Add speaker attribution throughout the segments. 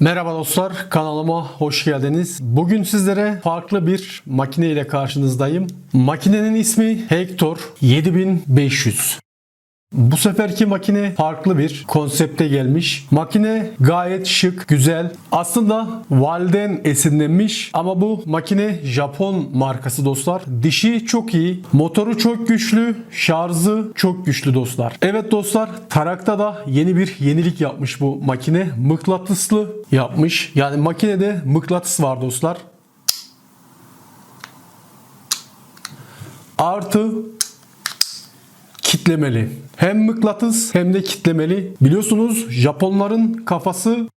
Speaker 1: Merhaba dostlar, kanalıma hoş geldiniz. Bugün sizlere farklı bir makine ile karşınızdayım. Makinenin ismi Hector 7500. Bu seferki makine farklı bir konsepte gelmiş. Makine gayet şık, güzel. Aslında Valden esinlenmiş ama bu makine Japon markası dostlar. Dişi çok iyi, motoru çok güçlü, şarjı çok güçlü dostlar. Evet dostlar, Tarak'ta da yeni bir yenilik yapmış bu makine. Mıknatıslı yapmış. Yani makinede mıknatıs var dostlar. Artı kitlemeli. Hem mıknatıs hem de kitlemeli. Biliyorsunuz Japonların kafası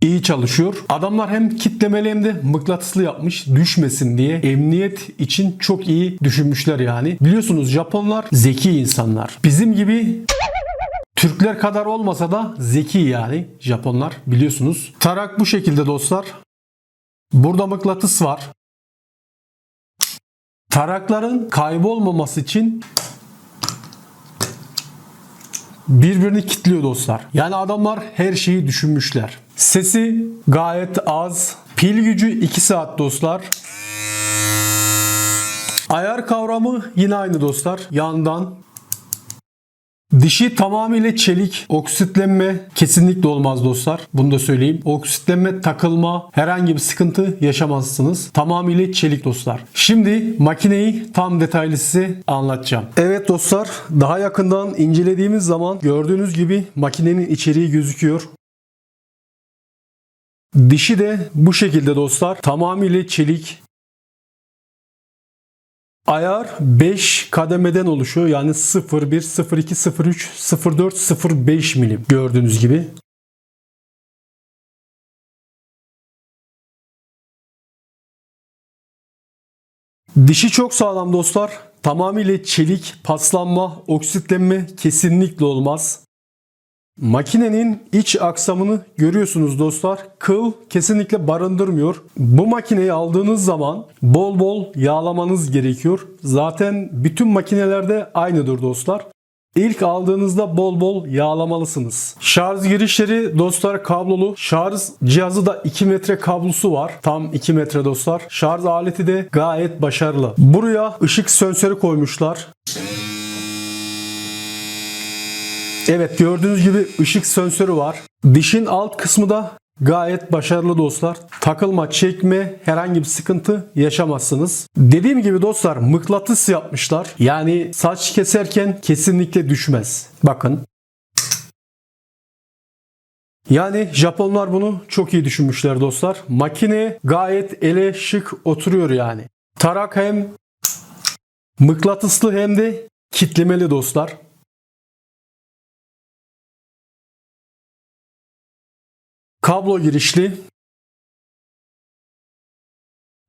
Speaker 1: iyi çalışıyor. Adamlar hem kitlemeli hem de mıknatıslı yapmış düşmesin diye. Emniyet için çok iyi düşünmüşler yani. Biliyorsunuz Japonlar zeki insanlar. Bizim gibi Türkler kadar olmasa da zeki yani Japonlar biliyorsunuz. Tarak bu şekilde dostlar. Burada mıknatıs var. Tarakların kaybolmaması için birbirini kilitliyor dostlar. Yani adamlar her şeyi düşünmüşler. Sesi gayet az. Pil gücü 2 saat dostlar. Ayar kavramı yine aynı dostlar. Yandan Dişi tamamıyla çelik. Oksitlenme kesinlikle olmaz dostlar. Bunu da söyleyeyim. Oksitlenme, takılma, herhangi bir sıkıntı yaşamazsınız. Tamamıyla çelik dostlar. Şimdi makineyi tam detaylı size anlatacağım. Evet dostlar, daha yakından incelediğimiz zaman gördüğünüz gibi makinenin içeriği gözüküyor. Dişi de bu şekilde dostlar. Tamamıyla çelik. Ayar 5 kademeden oluşuyor. Yani 0, 1, 0, 2, 0, 3, 0, 4, 0, 5 milim gördüğünüz gibi. Dişi çok sağlam dostlar. Tamamıyla çelik, paslanma, oksitlenme kesinlikle olmaz. Makinenin iç aksamını görüyorsunuz dostlar. Kıl kesinlikle barındırmıyor. Bu makineyi aldığınız zaman bol bol yağlamanız gerekiyor. Zaten bütün makinelerde aynıdır dostlar. İlk aldığınızda bol bol yağlamalısınız. Şarj girişleri dostlar kablolu. Şarj cihazı da 2 metre kablosu var. Tam 2 metre dostlar. Şarj aleti de gayet başarılı. Buraya ışık sensörü koymuşlar. Evet gördüğünüz gibi ışık sensörü var. Dişin alt kısmı da gayet başarılı dostlar. Takılma, çekme, herhangi bir sıkıntı yaşamazsınız. Dediğim gibi dostlar mıknatıs yapmışlar. Yani saç keserken kesinlikle düşmez. Bakın. Yani Japonlar bunu çok iyi düşünmüşler dostlar. Makine gayet ele şık oturuyor yani. Tarak hem mıknatıslı hem de kitlemeli dostlar. Kablo girişli.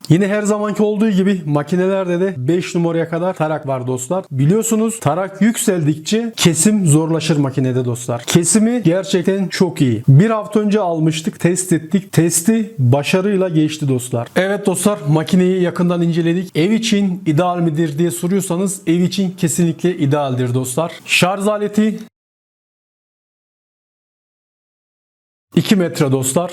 Speaker 1: Yine her zamanki olduğu gibi makinelerde de 5 numaraya kadar tarak var dostlar. Biliyorsunuz tarak yükseldikçe kesim zorlaşır makinede dostlar. Kesimi gerçekten çok iyi. Bir hafta önce almıştık, test ettik. Testi başarıyla geçti dostlar. Evet dostlar makineyi yakından inceledik. Ev için ideal midir diye soruyorsanız ev için kesinlikle idealdir dostlar. Şarj aleti 2 metre dostlar.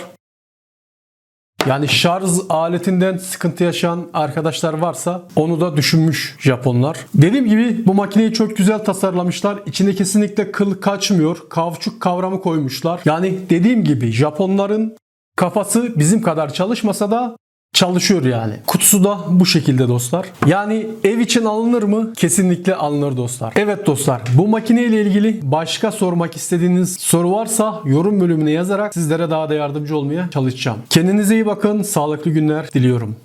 Speaker 1: Yani şarj aletinden sıkıntı yaşayan arkadaşlar varsa onu da düşünmüş Japonlar. Dediğim gibi bu makineyi çok güzel tasarlamışlar. İçinde kesinlikle kıl kaçmıyor. Kavçuk kavramı koymuşlar. Yani dediğim gibi Japonların kafası bizim kadar çalışmasa da çalışıyor yani. Kutusu da bu şekilde dostlar. Yani ev için alınır mı? Kesinlikle alınır dostlar. Evet dostlar bu makine ile ilgili başka sormak istediğiniz soru varsa yorum bölümüne yazarak sizlere daha da yardımcı olmaya çalışacağım. Kendinize iyi bakın. Sağlıklı günler diliyorum.